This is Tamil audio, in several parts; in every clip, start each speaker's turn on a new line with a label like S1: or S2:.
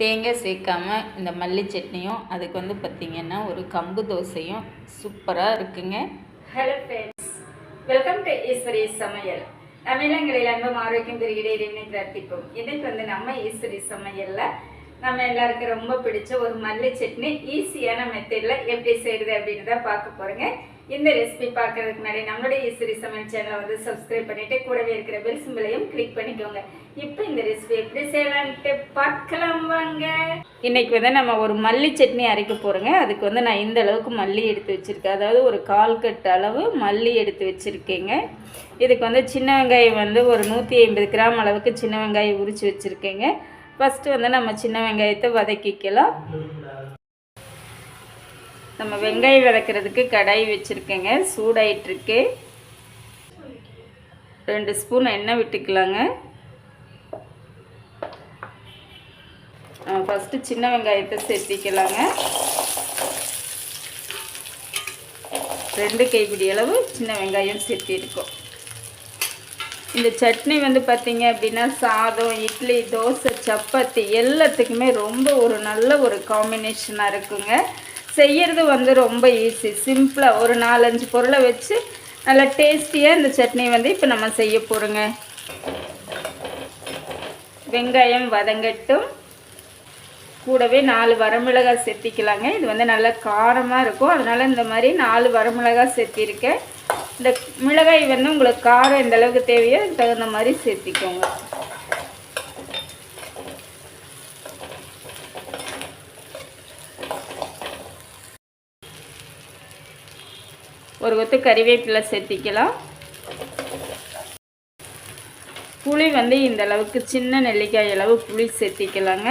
S1: தேங்காய் சேர்க்காம இந்த மல்லி சட்னியும் அதுக்கு வந்து பார்த்திங்கன்னா ஒரு கம்பு தோசையும் சூப்பராக இருக்குங்க.
S2: Hello friends welcome to Eswari சமையல் நம்ம இல்லங்களில் அன்பும் ஆரோக்கியம் பெருகிட இறைவனை பிரார்த்திப்போம். இன்னைக்கு வந்து நம்ம ஈஸ்வரி சமையலில் நம்ம எல்லாருக்கும் ரொம்ப பிடிச்ச ஒரு மல்லி சட்னி ஈஸியான மெத்தடில் எப்படி செய்யறது அப்படின்னு தான் பார்க்க போகிறேங்க இந்த ரெசிபி பார்க்கறதுக்கு முன்னாடி நம்மளுடைய ஈஸ்வரி சமையல் சேனலை வந்து சப்ஸ்கிரைப் பண்ணிட்டு கூடவே இருக்கிற பெல் சிம்பிளையும் கிளிக் பண்ணிக்கோங்க. இப்போ இந்த ரெசிபி எப்படி செய்யலான்ட்டு பார்க்கலாம் வாங்க.
S1: இன்னைக்கு வந்து நம்ம ஒரு மல்லி சட்னி அரைக்க போகிறோங்க அதுக்கு வந்து நான் இந்த அளவுக்கு மல்லி எடுத்து வச்சுருக்கேன். அதாவது ஒரு கால் கட்டு அளவு மல்லி எடுத்து வச்சுருக்கேங்க. இதுக்கு வந்து சின்ன வெங்காயம் வந்து ஒரு நூற்றி ஐம்பது கிராம் அளவுக்கு சின்ன வெங்காயம் உரித்து வச்சுருக்கேங்க. ஃபஸ்ட்டு வந்து நம்ம சின்ன வெங்காயத்தை வதக்கிக்கலாம். நம்ம வெங்காயம் வதக்கிறதுக்கு கடாய் வச்சுருக்கேங்க. சூடாயிட்ருக்கு ரெண்டு ஸ்பூன் எண்ணெய் விட்டுக்கலாங்க. ஃபஸ்ட்டு சின்ன வெங்காயத்தை சேர்த்திக்கலாங்க. ரெண்டு கைப்பிடி அளவு சின்ன வெங்காயம் சேர்த்திருக்கோம். இந்த சட்னி வந்து பார்த்திங்க அப்படின்னா சாதம் இட்லி தோசை சப்பாத்தி எல்லாத்துக்குமே ரொம்ப ஒரு நல்ல ஒரு காம்பினேஷனாக இருக்குங்க. செய்கிறது வந்து ரொம்ப ஈஸி சிம்பிளாக ஒரு நாலஞ்சு பொருளை வச்சு நல்லா டேஸ்டியாக இந்த சட்னி வந்து இப்போ நம்ம செய்ய போகிறோங்க வெங்காயம் வதங்கட்டும். கூடவே நாலு வரமிளகாய் சேர்த்திக்கலாங்க. இது வந்து நல்லா காரமாக இருக்கும். அதனால் இந்த மாதிரி நாலு வரமிளகாய் சேர்த்திருக்கேன். இந்த மிளகாய் வந்து உங்களுக்கு காரம் எந்த அளவுக்கு தேவையோ அதுக்கு தகுந்த மாதிரி சேர்த்திக்கோங்க. ஒரு கொத்து கறிவேப்பிலை சேர்த்திக்கலாம். புளி வந்து இந்த அளவுக்கு சின்ன நெல்லிக்காய் அளவு புளி சேர்த்திக்கலாங்க.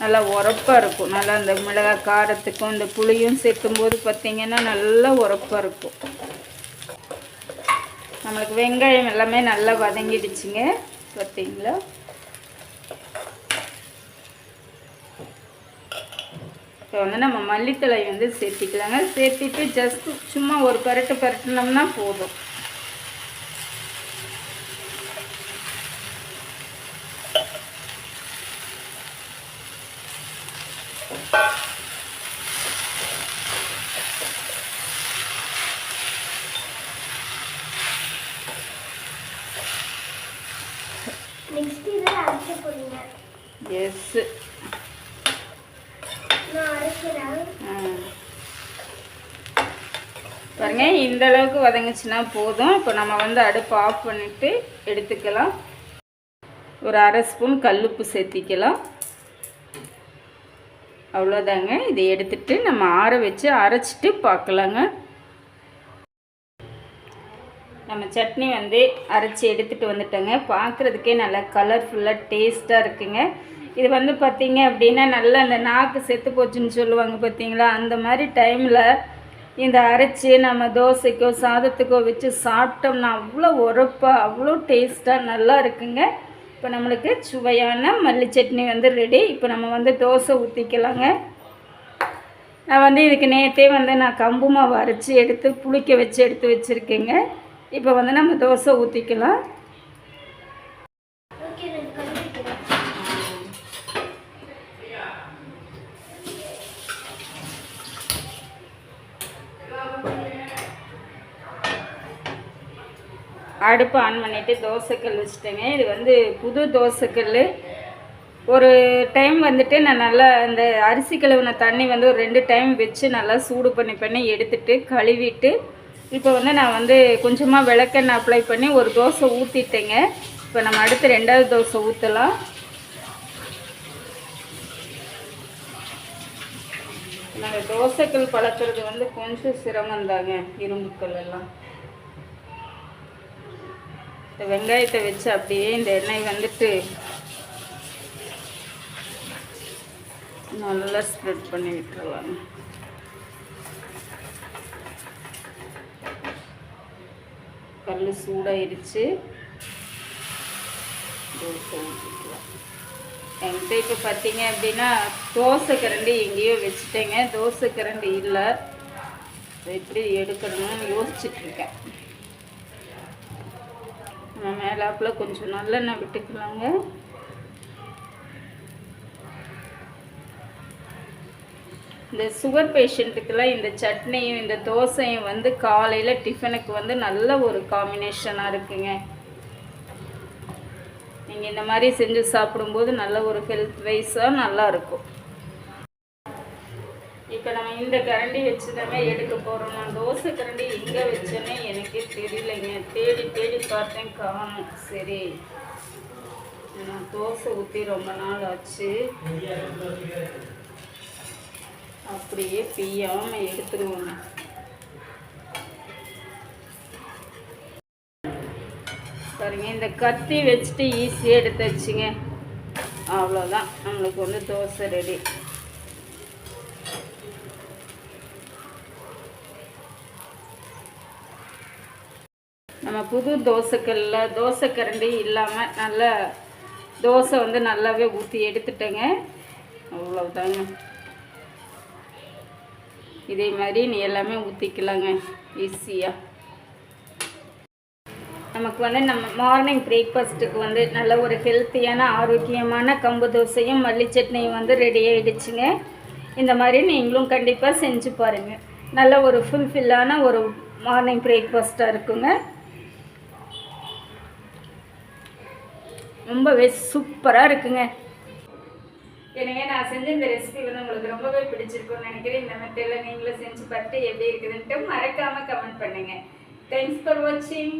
S1: நல்லா உரப்பாக இருக்கும். நல்லா அந்த மிளகாய் காரத்துக்கும் இந்த புளியும் சேர்க்கும்போது பார்த்திங்கன்னா நல்லா உரப்பாக இருக்கும். நம்மளுக்கு வெங்காயம் எல்லாமே நல்லா வதங்கிடுச்சுங்க. பார்த்திங்களா? இப்போ வந்து நம்ம மல்லித்தழை வந்து சேர்த்திக்கலாங்க. சேர்த்திட்டு ஜஸ்ட்டு சும்மா ஒரு பரட்டு பரட்டினோம்னா போதும்.
S3: நெக்ஸ்ட்
S1: பாருங்க இந்த அளவுக்கு வதங்கிச்சுன்னா போதும். இப்போ நம்ம வந்து அடுப்பு ஆஃப் பண்ணிட்டு எடுத்துக்கலாம். ஒரு அரை ஸ்பூன் கல்லுப்பு சேர்த்திக்கலாம். அவ்வளோதாங்க. இதை எடுத்துட்டு நம்ம ஆற வச்சு அரைச்சிட்டு பார்க்கலாங்க. நம்ம சட்னி வந்து அரைச்சி எடுத்துகிட்டு வந்துட்டோங்க. பார்க்குறதுக்கே நல்லா கலர்ஃபுல்லாக டேஸ்ட்டாக இருக்குங்க. இது வந்து பார்த்திங்க அப்படின்னா நல்லா அந்த நாக்கு செத்து போச்சுன்னு சொல்லுவாங்க பார்த்தீங்களா அந்த மாதிரி டைமில் இந்த அரைச்சி நம்ம தோசைக்கோ சாதத்துக்கோ வச்சு சாப்பிட்டோம்னா அவ்வளோ உரப்பாக அவ்வளோ டேஸ்ட்டாக நல்லா இருக்குங்க. இப்போ நம்மளுக்கு சுவையான மல்லி சட்னி வந்து ரெடி இப்போ நம்ம வந்து தோசை ஊற்றிக்கலாங்க நான் வந்து இதுக்கு நேற்றே வந்து நான் கம்பு மாவு அரைச்சி எடுத்து புளிக்க வச்சு எடுத்து வச்சுருக்கேங்க. இப்போ வந்து நம்ம தோசை ஊற்றிக்கலாம் அடுப்பு ஆன் பண்ணிவிட்டு தோசைக்கல் வச்சுட்டேங்க. இது வந்து புது தோசைக்கல். ஒரு டைம் வந்துட்டு நான் நல்லா இந்த அரிசி கழுவின தண்ணி வந்து ஒரு ரெண்டு டைம் வச்சு நல்லா சூடு பண்ணி பண்ணி எடுத்துட்டு கழுவிட்டு இப்போ வந்து நான் வந்து கொஞ்சமாக விளக்கெண்ணெய் அப்ளை பண்ணி ஒரு தோசை ஊற்றிட்டேங்க இப்போ நம்ம அடுத்து ரெண்டாவது தோசை ஊற்றலாம் நாங்கள் தோசைக்கல் பழக்கிறது வந்து கொஞ்சம் சிரமந்தாங்க இரும்புக்கல் எல்லாம். இந்த வெங்காயத்தை வச்சு அப்படியே இந்த எண்ணெய் வந்துட்டு நல்லா ஸ்ப்ரெட் பண்ணி விட்டுருவாங்க கல் சூடாயிருச்சு. என்கிட்ட இப்போ பார்த்தீங்க அப்படின்னா தோசை கரண்டி எங்கேயோ வச்சுட்டேங்க. தோசை கரண்டி இல்லை. எப்படி எடுக்கணும்னு யோசிச்சுட்ருக்கேன் மேலாப்பில் கொஞ்சம் நல்லெண்ணெய் விட்டுக்கலாங்க. இந்த சுகர் பேஷண்ட்டுக்கெல்லாம் இந்த சட்னியும் இந்த தோசையும் வந்து காலையில் டிஃபனுக்கு வந்து நல்ல ஒரு காம்பினேஷனாக இருக்குங்க. நீங்கள் இந்த மாதிரி செஞ்சு சாப்பிடும்போது நல்ல ஒரு ஹெல்த் வைஸாக நல்லாயிருக்கும் இந்த கரண்டி வச்சு தாங்க எடுக்க போகிறோம் நான் தோசை கரண்டி எங்கே வச்சேனே எனக்கே தெரியலைங்க. தேடி தேடி பார்த்தேன் காணும். சரி. நான் தோசை ஊற்றி ரொம்ப நாள் ஆச்சு. அப்படியே பிய்யாமல் எடுத்துருவோங்க பாருங்க இந்த கத்தி வச்சுட்டு ஈஸியாக எடுத்து வச்சுங்க. அவ்வளோதான் நம்மளுக்கு வந்து தோசை ரெடி நம்ம புது தோசைக்கல்ல தோசை கரண்டி இல்லாமல் நல்லா தோசை வந்து நல்லாவே ஊற்றி எடுத்துட்டேங்க. அவ்வளோதாங்க இதே மாதிரி நீ எல்லாமே ஊற்றிக்கலாங்க ஈஸியாக நமக்கு வந்து நம்ம மார்னிங் பிரேக்ஃபாஸ்ட்டுக்கு வந்து நல்ல ஒரு ஹெல்த்தியான ஆரோக்கியமான கம்பு தோசையும் மல்லி சட்னியும் வந்து ரெடி ஆகிடுச்சுங்க இந்த மாதிரி நீங்களும் கண்டிப்பாக செஞ்சு பாருங்கள் நல்ல ஒரு ஃபுல்ஃபில்லான ஒரு மார்னிங் பிரேக்ஃபாஸ்ட்டாக இருக்குங்க. ரொம்பவே சூப்பராக இருக்குங்க.
S2: எனவே நான் செஞ்ச இந்த ரெசிபி வந்து உங்களுக்கு ரொம்பவே பிடிச்சிருக்கும்னு நினைக்கிறேன். இந்த மெத்தடில் நீங்களும் செஞ்சு பார்த்து எப்படி இருக்குதுன்ட்டு மறக்காமல் கமெண்ட் பண்ணுங்கள் தேங்க்ஸ் ஃபார் வாட்சிங்